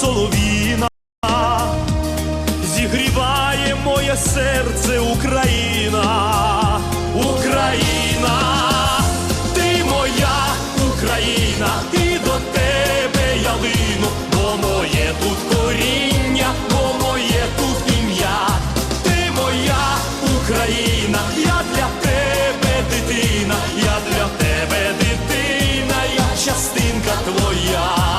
Соловіна, зігріває моє серце Україна, Україна, ти моя Україна, і до тебе я вину, бо моє тут коріння, бо моє тут ім'я, ти моя Україна, я для тебе дитина, я для тебе дитина, я частинка твоя.